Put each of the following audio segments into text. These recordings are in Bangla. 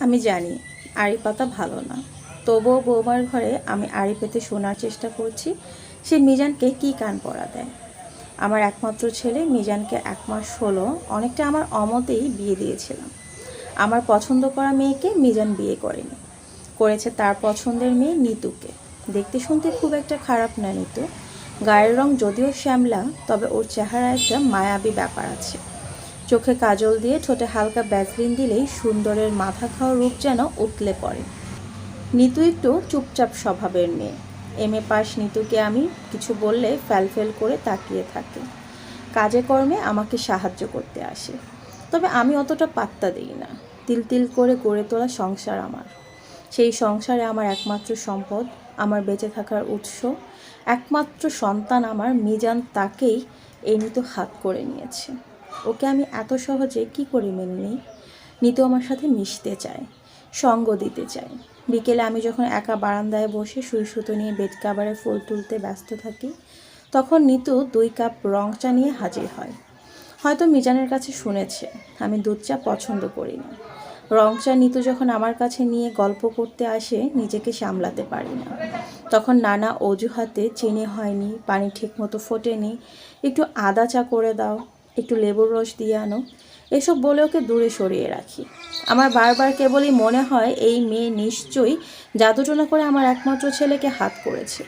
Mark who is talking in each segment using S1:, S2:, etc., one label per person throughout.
S1: আমি জানি আড়ি পাতা ভালো না। তবুও বৌমার ঘরে আমি আড়ি পেতে শোনার চেষ্টা করছি, সে মিজানকে কি কান পড়া দেয়। আমার একমাত্র ছেলে মিজানকে এক মাস হলো অনেকটা আমার অমতেই বিয়ে দিয়েছিলাম। আমার পছন্দ করা মেয়েকে মিজান বিয়ে করেনি। করেছে তার পছন্দের মেয়ে নিতুকে। দেখতে শুনতে খুব একটা খারাপ না নিতু। গায়ের রং যদিও শ্যামলা, তবে ওর চেহারা একটা মায়াবী ব্যাপার আছে। চোখে কাজল দিয়ে ঠোঁটে হালকা ব্যাসলিন দিলেই সুন্দরের মাথা খাওয়া রূপ যেন উতলে পড়ে। নিতু একটু চুপচাপ স্বভাবের মেয়ে। এম এ পাস নিতুকে আমি কিছু বললে ফ্যালফেল করে তাকিয়ে থাকে। কাজে কর্মে আমাকে সাহায্য করতে আসে। তবে আমি অতটা পাত্তা দিই না। তিল তিল করে গড়ে তোলা সংসার আমার। সেই সংসারে আমার একমাত্র সম্পদ, আমার বেঁচে থাকার উৎস, একমাত্র সন্তান আমার মিজান তাকেই এই নিতু হাত করে নিয়েছে। ওকে আমি এত সহজে কি করে মেনে নিই? নিতু আমার সাথে মিশতে চায়, সঙ্গ দিতে চায়। বিকেলে আমি যখন একা বারান্দায় বসে সুই সুতো নিয়ে বেড কাভারে ফুল তুলতে ব্যস্ত থাকি, তখন নিতু দুই কাপ রং চা নিয়ে হাজির হয়। হয়তো মিজানের কাছে শুনেছে, আমি দুধ চা পছন্দ করি না রং চা নিতু যখন আমার কাছে নিয়ে গল্প করতে আসে, নিজেকে সামলাতে পারি না। তখন নানা অজুহাতে চিনি হয়নি, পানি ঠিকমতো ফোটেনি, একটু আদা চা করে দাও একটু লেবুর রস দিয়ে আনো। এসব বলে ওকে দূরে সরিয়ে রাখি। আমার বারবার কেবলই মনে হয়, এই মেয়ে নিশ্চয়ই জাদুটনা করে আমার একমাত্র ছেলেকে হাত করেছে।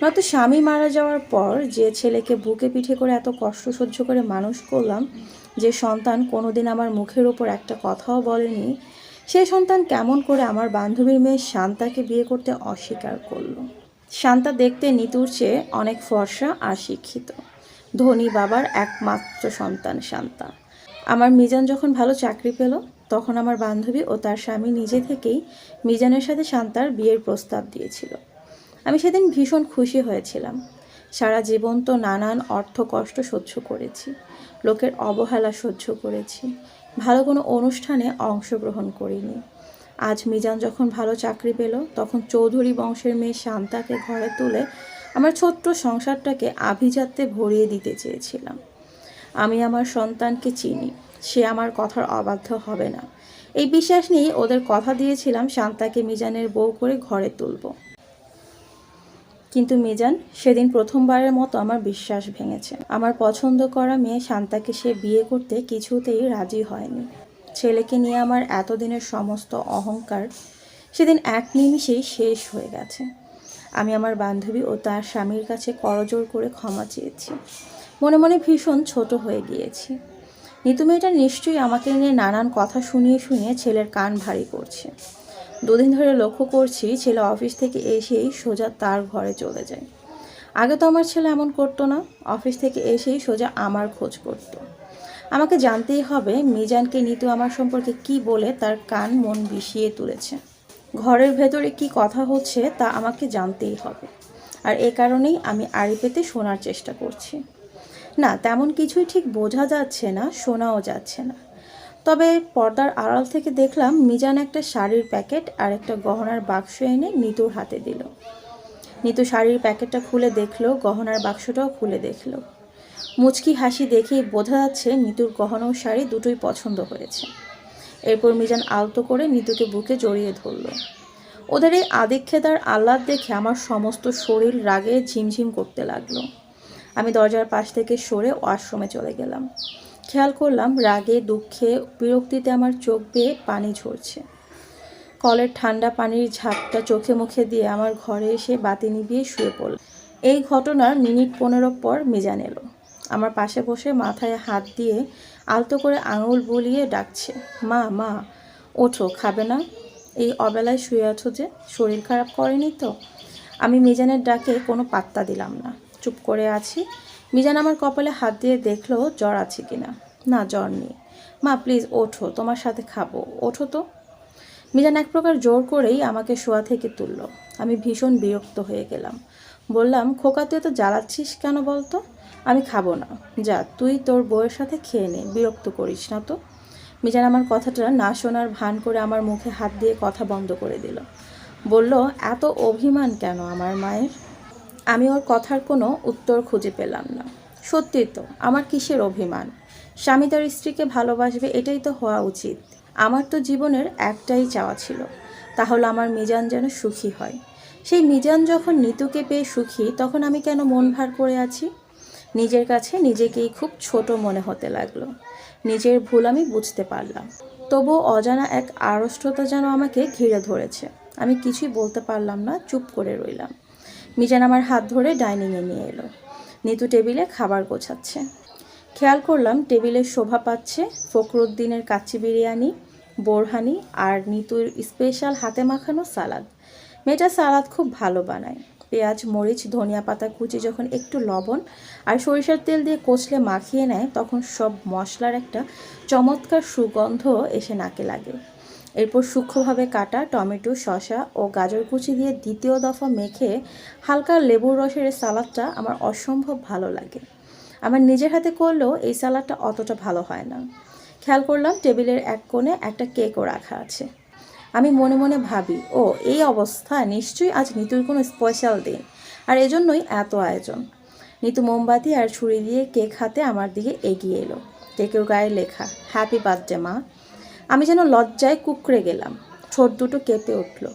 S1: নয়তো স্বামী মারা যাওয়ার পর যে ছেলেকে বুকে পিঠে করে এত কষ্ট সহ্য করে মানুষ করলাম, যে সন্তান কোনোদিন আমার মুখের ওপর একটা কথাও বলেনি, সেই সন্তান কেমন করে আমার বান্ধবীর মেয়ে শান্তাকে বিয়ে করতে অস্বীকার করল। শান্তা দেখতে নিতুর চেয়ে অনেক ফর্সা আর শিক্ষিত। ধনী বাবার একমাত্র সন্তান শান্তা। আমার মিজান যখন ভালো চাকরি পেল, তখন আমার বান্ধবী ও তার স্বামী নিজে থেকেই মিজানের সাথে শান্তার বিয়ের প্রস্তাব দিয়েছিল। আমি সেদিন ভীষণ খুশি হয়েছিলাম। সারা জীবন তো নানান অর্থ কষ্ট সহ্য করেছি, লোকের অবহেলা সহ্য করেছি, ভালো কোনো অনুষ্ঠানে অংশগ্রহণ করিনি। আজ মিজান যখন ভালো চাকরি পেল, তখন চৌধুরী বংশের মেয়ে শান্তাকে ঘরে তুলে আমার ছোট্ট সংসারটাকে আভিজাত্যে ভরিয়ে দিতে চেয়েছিলাম। আমি আমার সন্তানকে চিনি, সে আমার কথার অবাধ্য হবে না। এই বিশ্বাস নিয়েই ওদের কথা দিয়েছিলাম, শান্তাকে মিজানের বউ করে ঘরে তুলব। কিন্তু মিজান, সেদিন প্রথমবারের মতো আমার বিশ্বাস ভেঙেছে। আমার পছন্দ করা মেয়ে শান্তাকে সে বিয়ে করতে কিছুতেই রাজি হয়নি। ছেলেকে নিয়ে আমার এতদিনের সমস্ত অহংকার সেদিন এক নিমিষেই শেষ হয়ে গেছে। আমি আমার বান্ধবী ও তার স্বামীর কাছে করজোর করে ক্ষমা চেয়েছি। মনে মনে ভীষণ ছোট হয়ে গিয়েছি। নিতু মেয়েটা নিশ্চয়ই আমাকে নিয়ে নানান কথা শুনিয়ে শুনিয়ে ছেলের কান ভারী করছে। দুদিন ধরে লক্ষ্য করছি ছেলে অফিস থেকে এসেই সোজা তার ঘরে চলে যায়। আগে তো আমার ছেলে এমন করতো না, অফিস থেকে এসেই সোজা আমার খোঁজ করতো। আমাকে জানতেই হবে মিজানকে নিতু আমার সম্পর্কে কি বলে তার কান মন বিষিয়ে তুলেছে। ঘরের ভেতরে কি কথা হচ্ছে তা আমাকে জানতেই হবে। আর এ কারণেই আমি আড়ি পেতে শোনার চেষ্টা করছি। না, তেমন কিছুই ঠিক বোঝা যাচ্ছে না, শোনাও যাচ্ছে না। তবে পর্দার আড়াল থেকে দেখলাম মিজান একটা শাড়ির প্যাকেট আর একটা গহনার বাক্স এনে নিতুর হাতে দিল। নিতু শাড়ির প্যাকেটটা খুলে দেখল, গহনার বাক্সটাও খুলে দেখল। মুচকি হাসি দেখেই বোঝা যাচ্ছে নিতুর গহনা ও শাড়ি দুটোই পছন্দ হয়েছে। এরপর মিজান আলতো করে নিতুকে বুকে জড়িয়ে ধরল। ওদের এই আদিক্ষেতার আহ্লাদ দেখে আমার সমস্ত শরীর রাগে ঝিমঝিম করতে লাগল। আমি দরজার পাশ থেকে সরে ওয়াশরুমে চলে গেলাম। খেয়াল করলাম রাগে, দুঃখে, বিরক্তিতে আমার চোখ বেয়ে পানি ঝরছে। কলের ঠান্ডা পানির ঝাপটা চোখে মুখে দিয়ে আমার ঘরে এসে বাতি নিভিয়ে শুয়ে পড়ল। এই ঘটনার মিনিট পনেরো পর মিজান এলো। আমার পাশে বসে মাথায় হাত দিয়ে আলতো করে আঙুল বুলিয়ে ডাকছে, মা মা, ওঠো, খাবে না? এই অবেলায় শুয়ে আছো যে, শরীর খারাপ করেনি তো? আমি মিজানের ডাকে কোনো পাত্তা দিলাম না। চুপ করে আছি। মিজান আমার কপালে হাত দিয়ে দেখল জ্বর আছে কিনা। না, জ্বর নেই। মা, প্লিজ ওঠো, তোমার সাথে খাব। ওঠো তো? মিজান এক প্রকার জোর করেই আমাকে শোয়া থেকে তুললো। আমি ভীষণ বিরক্ত হয়ে গেলাম। বললাম খোকা তুই তো জ্বালাচ্ছিস কেন বলতো? আমি খাব না। যা, তুই তোর বউয়ের সাথে খেয়ে নে, বিরক্ত করিস না তো। মিজান আমার কথাটা না শোনার ভান করে আমার মুখে হাত দিয়ে কথা বন্ধ করে দিল। বলল, এত অভিমান কেন আমার মায়ের? আমি ওর কথার কোনো উত্তর খুঁজে পেলাম না। সত্যি তো, আমার কিসের অভিমান? স্বামী তার স্ত্রীকে ভালোবাসবে, এটাই তো হওয়া উচিত। আমার তো জীবনের একটাই চাওয়া ছিল, তাহলে আমার মিজান যেন সুখী হয়। সেই মিজান যখন নিতুকে পেয়ে সুখী, তখন আমি কেন মন ভার করে আছি? নিজের কাছে নিজেকেই খুব ছোট মনে হতে লাগল। নিজের ভুল আমি বুঝতে পারলাম। তবু অজানা এক আড়ষ্টতা যেন আমাকে ঘিরে ধরেছে। আমি কিছুই বলতে পারলাম না, চুপ করে রইলাম। মিজান আমার হাত ধরে ডাইনিংয়ে নিয়ে এলো। নিতু টেবিলে খাবার গোছাচ্ছে। খেয়াল করলাম টেবিলের শোভা পাচ্ছে, ফখরুদ্দিনের কাচ্চি বিরিয়ানি, বোরহানি আর নিতুর স্পেশাল হাতে মাখানো সালাদ। মেয়েটা সালাদ খুব ভালো বানায়। পেঁয়াজ, মরিচ, ধনিয়া পাতা, কুচি, যখন একটু লবণ আর সরিষার তেল দিয়ে কষলে মাখিয়ে নেয়, তখন সব মশলার একটা চমৎকার সুগন্ধ এসে নাকে লাগে। এরপর সূক্ষ্মভাবে কাটা টমেটো, শসা ও গাজর কুচি দিয়ে দ্বিতীয় দফা মেখে হালকা লেবুর রসের সালাদটা আমার অসম্ভব ভালো লাগে। আমার নিজের হাতে করলেও এই সালাদটা অতটা ভালো হয় না। খেয়াল করলাম টেবিলের এক কোণে একটা কেকও রাখা আছে। আমি মনে মনে ভাবি, ও, এই অবস্থা নিশ্চয়ই আজ নিতুর কোনো স্পেশাল দিন। আর এজন্যই এত আয়োজন। নিতু মোমবাতি আর ছুরি দিয়ে কেক হাতে আমার দিকে এগিয়ে এলো। কেকের গায়ে লেখা হ্যাপি বার্থডে মা। আমি যেন লজ্জায় কুকড়ে গেলাম। ঠোঁট দুটো কেঁপে উঠল।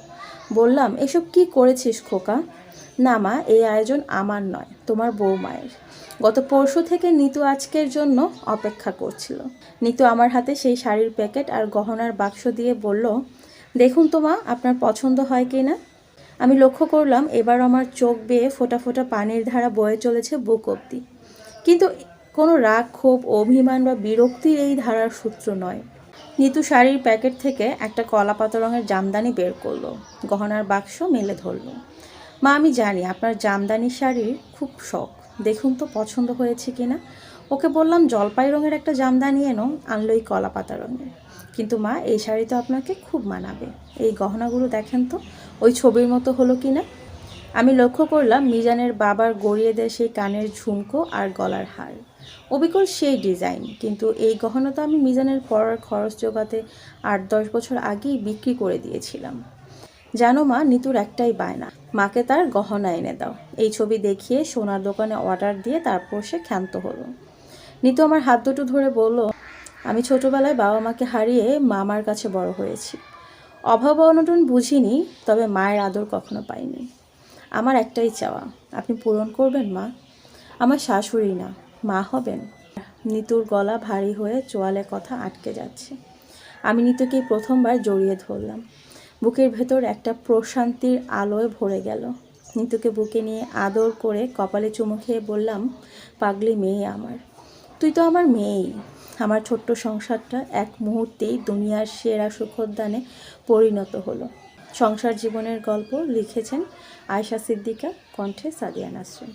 S1: বললাম, এসব কি করেছিস খোকা? না, মা, এই আয়োজন আমার নয়, তোমার বৌমায়ের। গত পরশু থেকে নিতু আজকের জন্য অপেক্ষা করছিল। নিতু আমার হাতে সেই শাড়ির প্যাকেট আর গহনার বাক্স দিয়ে বলল দেখুন তো মা, আপনার পছন্দ হয় কি না? আমি লক্ষ্য করলাম এবার আমার চোখ বেয়ে ফোটা ফোটা পানির ধারা বয়ে চলেছে বুক অব্দি কিন্তু কোনো রাগ, ক্ষোভ, অভিমান বা বিরক্তির এই ধারার সূত্র নয়। নিতু শাড়ির প্যাকেট থেকে একটা কলা পাতা রঙের জামদানি বের করল। গহনার বাক্স মেলে ধরলো। মা, আমি জানি আপনার জামদানি শাড়ির খুব শখ। দেখুন তো পছন্দ হয়েছে কিনা ওকে বললাম, জলপাই রঙের একটা জামদানি এনো আনলোই কলা পাতা রঙের কিন্তু মা, এই শাড়ি তো আপনাকে খুব মানাবে। এই গহনাগুলো দেখেন তো, ওই ছবির মতো হলো কি না আমি লক্ষ্য করলাম মিজানের বাবার গড়িয়ে দেয় সেই কানের ঝুমকো আর গলার হার। অবিকল সেই ডিজাইন, কিন্তু এই গহনা তো আমি মিজানের পড়ার খরচ জোগাতে আট দশ বছর আগেই বিক্রি করে দিয়েছিলাম। জানো মা, নিতুর একটাই বায়না, মাকে তার গহনা এনে দাও। এই ছবি দেখিয়ে সোনার দোকানে অর্ডার দিয়ে তারপর সে ক্ষান্ত হলো। নিতু আমার হাত দুটো ধরে বলল আমি ছোটবেলায় বাবা মাকে হারিয়ে মামার কাছে বড় হয়েছি। অভাব অনটন বুঝিনি, তবে মায়ের আদর কখনো পাইনি। আমার একটাই চাওয়া, আপনি পূরণ করবেন মা। আমার শাশুড়ি না, মা হবেন। নিতুর গলা ভারী হয়ে চোয়ালে কথা আটকে যাচ্ছে। আমি নিতুকে প্রথমবার জড়িয়ে ধরলাম। বুকের ভেতর একটা প্রশান্তির আলোয় ভরে গেল। নিতুকে বুকে নিয়ে আদর করে কপালে চুমু খেয়ে বললাম, পাগলি মেয়ে আমার। তুই তো আমার মেয়েই। আমার ছোট্ট সংসারটা এক মুহূর্তেই দুনিয়ার সেরা সুখোদ্যানে পরিণত হলো। সংসার জীবনের গল্প লিখেছেন আয়শা সিদ্দিকা, কণ্ঠে সাদিয়া নাসরিন।